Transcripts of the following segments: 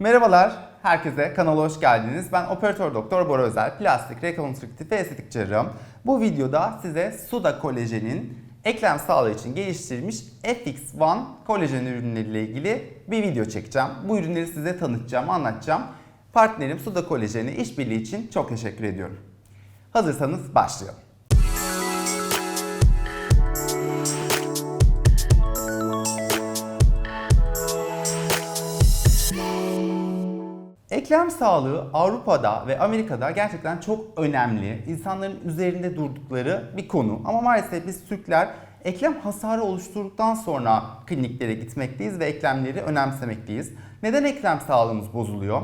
Merhabalar, herkese kanala hoş geldiniz. Ben operatör doktor Bora Özel, plastik, rekonstrüktif ve estetik cerrahım. Bu videoda size Suda Kolajen'in eklem sağlığı için geliştirilmiş FX1 kolajen ürünleriyle ilgili bir video çekeceğim. Bu ürünleri size tanıtacağım, anlatacağım. Partnerim Suda Kolajen'e işbirliği için çok teşekkür ediyorum. Hazırsanız başlayalım. Eklem sağlığı Avrupa'da ve Amerika'da gerçekten çok önemli. İnsanların üzerinde durdukları bir konu. Ama maalesef biz Türkler eklem hasarı oluşturduktan sonra kliniklere gitmekteyiz ve eklemleri önemsemekteyiz. Neden eklem sağlığımız bozuluyor?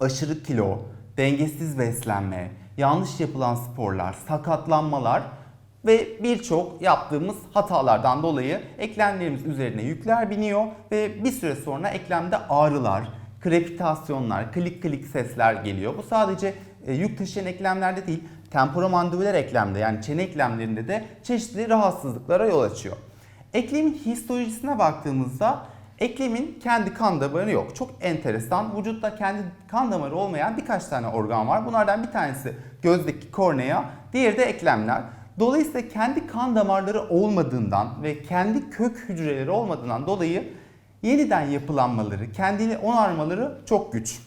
Aşırı kilo, dengesiz beslenme, yanlış yapılan sporlar, sakatlanmalar ve birçok yaptığımız hatalardan dolayı eklemlerimiz üzerine yükler biniyor ve bir süre sonra eklemde ağrılar, krepitasyonlar, klik klik sesler geliyor. Bu sadece e, yük taşıyan eklemlerde değil, temporomandibüler eklemde yani çene eklemlerinde de çeşitli rahatsızlıklara yol açıyor. Eklemin histolojisine baktığımızda eklemin kendi kan damarı yok. Çok enteresan. Vücutta kendi kan damarı olmayan birkaç tane organ var. Bunlardan bir tanesi gözdeki kornea, diğeri de eklemler. Dolayısıyla kendi kan damarları olmadığından ve kendi kök hücreleri olmadığından dolayı yeniden yapılanmaları, kendini onarmaları çok güç.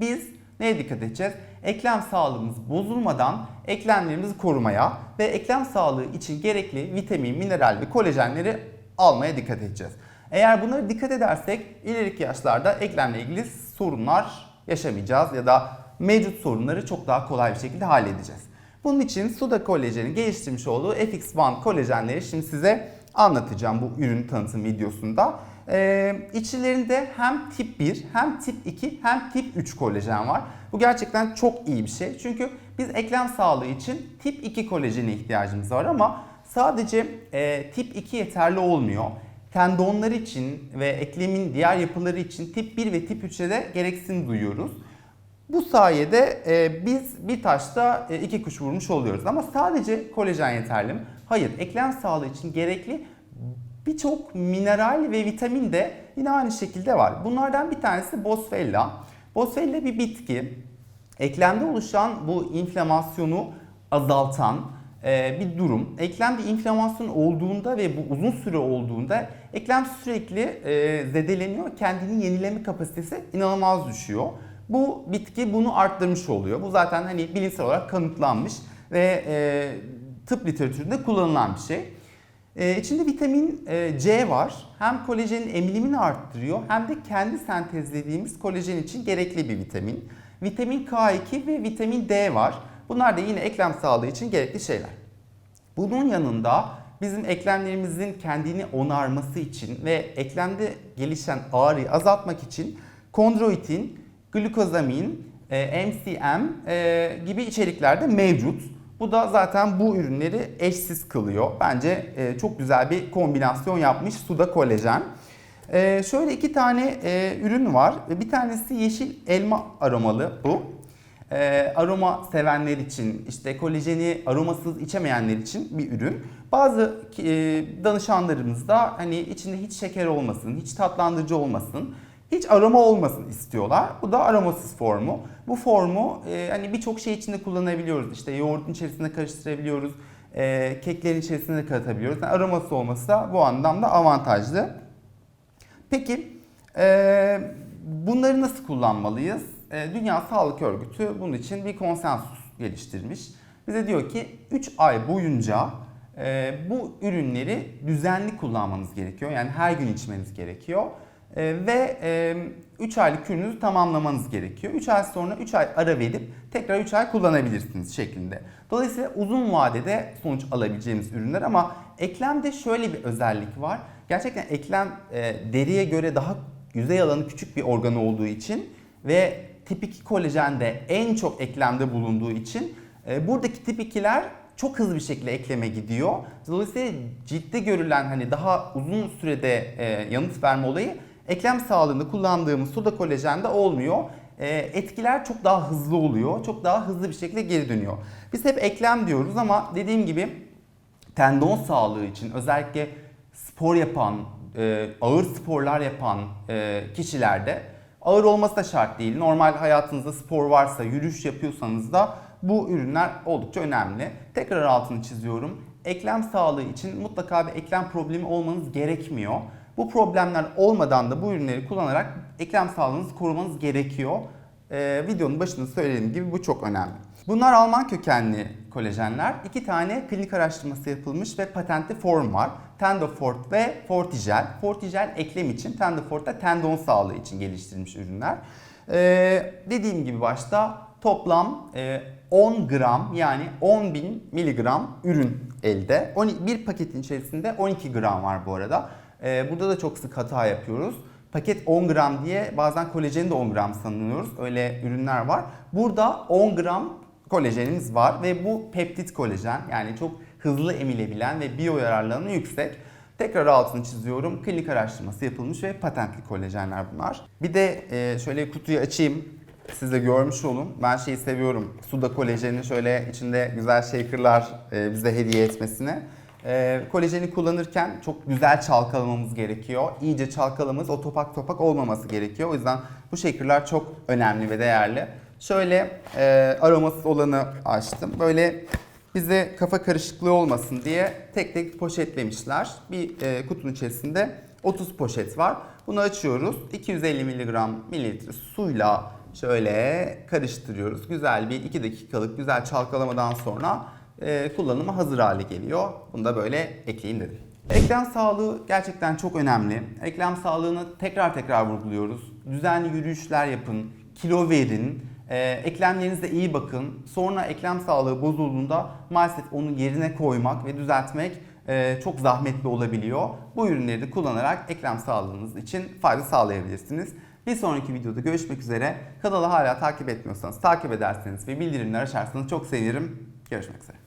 Biz neye dikkat edeceğiz? Eklem sağlığımız bozulmadan eklemlerimizi korumaya ve eklem sağlığı için gerekli vitamin, mineral ve kolajenleri almaya dikkat edeceğiz. Eğer bunlara dikkat edersek ileriki yaşlarda eklemle ilgili sorunlar yaşamayacağız ya da mevcut sorunları çok daha kolay bir şekilde halledeceğiz. Bunun için Suda Kolajen'in geliştirmiş olduğu FX1 kolajenleri şimdi size anlatacağım bu ürün tanıtım videosunda. Ee, içlerinde hem tip 1 hem tip 2 hem tip 3 kolajen var. Bu gerçekten çok iyi bir şey. Çünkü biz eklem sağlığı için tip 2 kolajene ihtiyacımız var ama sadece e, tip 2 yeterli olmuyor. Tendonlar için ve eklemin diğer yapıları için tip 1 ve tip 3'e de gereksinim duyuyoruz. Bu sayede e, biz bir taşta e, iki kuş vurmuş oluyoruz. Ama sadece kolajen yeterli mi? Hayır. Eklem sağlığı için gerekli birçok mineral ve vitamin de yine aynı şekilde var. Bunlardan bir tanesi Boswellia. Boswellia bir bitki. Eklemde oluşan bu inflamasyonu azaltan e, bir durum. Eklemde inflamasyon olduğunda ve bu uzun süre olduğunda eklem sürekli e, zedeleniyor. Kendini yenileme kapasitesi inanılmaz düşüyor. Bu bitki bunu arttırmış oluyor. Bu zaten hani bilimsel olarak kanıtlanmış ve e, tıp literatüründe kullanılan bir şey. Ee, içinde vitamin e, C var. Hem kolajenin emilimini arttırıyor hem de kendi sentezlediğimiz kolajen için gerekli bir vitamin. Vitamin K2 ve vitamin D var. Bunlar da yine eklem sağlığı için gerekli şeyler. Bunun yanında bizim eklemlerimizin kendini onarması için ve eklemde gelişen ağrıyı azaltmak için kondroitin, glukozamin, e, MCM e, gibi içerikler de mevcut. Bu da zaten bu ürünleri eşsiz kılıyor. Bence e, çok güzel bir kombinasyon yapmış suda kolajen. E, şöyle iki tane e, ürün var. Bir tanesi yeşil elma aromalı bu. E, aroma sevenler için, işte kolajeni aromasız içemeyenler için bir ürün. Bazı e, danışanlarımız da hani içinde hiç şeker olmasın, hiç tatlandırıcı olmasın, hiç aroma olmasın istiyorlar. Bu da aromasız formu. Bu formu e, hani birçok şey içinde kullanabiliyoruz. İşte yoğurdun içerisinde karıştırabiliyoruz. E, keklerin içerisine de katabiliyoruz. Yani aroması olması da bu anlamda avantajlı. Peki e, bunları nasıl kullanmalıyız? E, Dünya Sağlık Örgütü bunun için bir konsensus geliştirmiş. Bize diyor ki 3 ay boyunca e, bu ürünleri düzenli kullanmanız gerekiyor. Yani her gün içmeniz gerekiyor. E, ve 3 aylık ürününüzü tamamlamanız gerekiyor. 3 ay sonra 3 ay ara verip tekrar 3 ay kullanabilirsiniz şeklinde. Dolayısıyla uzun vadede sonuç alabileceğimiz ürünler ama eklemde şöyle bir özellik var. Gerçekten eklem e, deriye göre daha yüzey alanı küçük bir organ olduğu için ve tip 2 kolajen de en çok eklemde bulunduğu için e, buradaki tip 2'ler çok hızlı bir şekilde ekleme gidiyor. Dolayısıyla ciltte görülen hani daha uzun sürede e, yanıt verme olayı eklem sağlığında kullandığımız suda kolajende olmuyor. E, etkiler çok daha hızlı oluyor. Çok daha hızlı bir şekilde geri dönüyor. Biz hep eklem diyoruz ama dediğim gibi tendon sağlığı için özellikle spor yapan, e, ağır sporlar yapan e, kişilerde Ağır olması da şart değil. Normal hayatınızda spor varsa, yürüyüş yapıyorsanız da bu ürünler oldukça önemli. Tekrar altını çiziyorum. Eklem sağlığı için mutlaka bir eklem problemi olmanız gerekmiyor. Bu problemler olmadan da bu ürünleri kullanarak eklem sağlığınızı korumanız gerekiyor. Ee, videonun başında söylediğim gibi bu çok önemli. Bunlar Alman kökenli kolajenler. İki tane klinik araştırması yapılmış ve patentli form var. Tendofort ve Fortigel. Fortigel eklem için, Tendofort da tendon sağlığı için geliştirilmiş ürünler. Ee, dediğim gibi başta toplam e, 10 gram yani 10 bin miligram ürün elde. 12 Bir paketin içerisinde 12 gram var bu arada. Ee, burada da çok sık hata yapıyoruz. Paket 10 gram diye bazen kolajeni de 10 gram sanıyoruz. Öyle ürünler var. Burada 10 gram kolajenimiz var ve bu peptit kolajen yani çok hızlı emilebilen ve biyo yararlılığı yüksek. Tekrar altını çiziyorum. Klinik araştırması yapılmış ve patentli kolajenler bunlar. Bir de e, şöyle kutuyu açayım. Siz de görmüş olun. Ben şeyi seviyorum. Suda kolajeni şöyle içinde güzel shakerlar e, bize hediye etmesini. E, kolajeni kullanırken çok güzel çalkalamamız gerekiyor. İyice çalkalamamız o topak topak olmaması gerekiyor. O yüzden bu shakerlar çok önemli ve değerli. Şöyle e, aromasız olanı açtım. Böyle bize kafa karışıklığı olmasın diye tek tek poşetlemişler. Bir e, kutunun içerisinde 30 poşet var. Bunu açıyoruz. 250 mg mililitre suyla şöyle karıştırıyoruz. Güzel bir 2 dakikalık güzel çalkalamadan sonra e, kullanıma hazır hale geliyor. Bunu da böyle ekleyeyim dedim. Eklem sağlığı gerçekten çok önemli. Eklem sağlığını tekrar tekrar vurguluyoruz. Düzenli yürüyüşler yapın, kilo verin, e, eklemlerinize iyi bakın. Sonra eklem sağlığı bozulduğunda maalesef onu yerine koymak ve düzeltmek e, çok zahmetli olabiliyor. Bu ürünleri de kullanarak eklem sağlığınız için fayda sağlayabilirsiniz. Bir sonraki videoda görüşmek üzere. Kanalı hala takip etmiyorsanız takip ederseniz ve bildirimleri açarsanız çok sevinirim. Görüşmek üzere.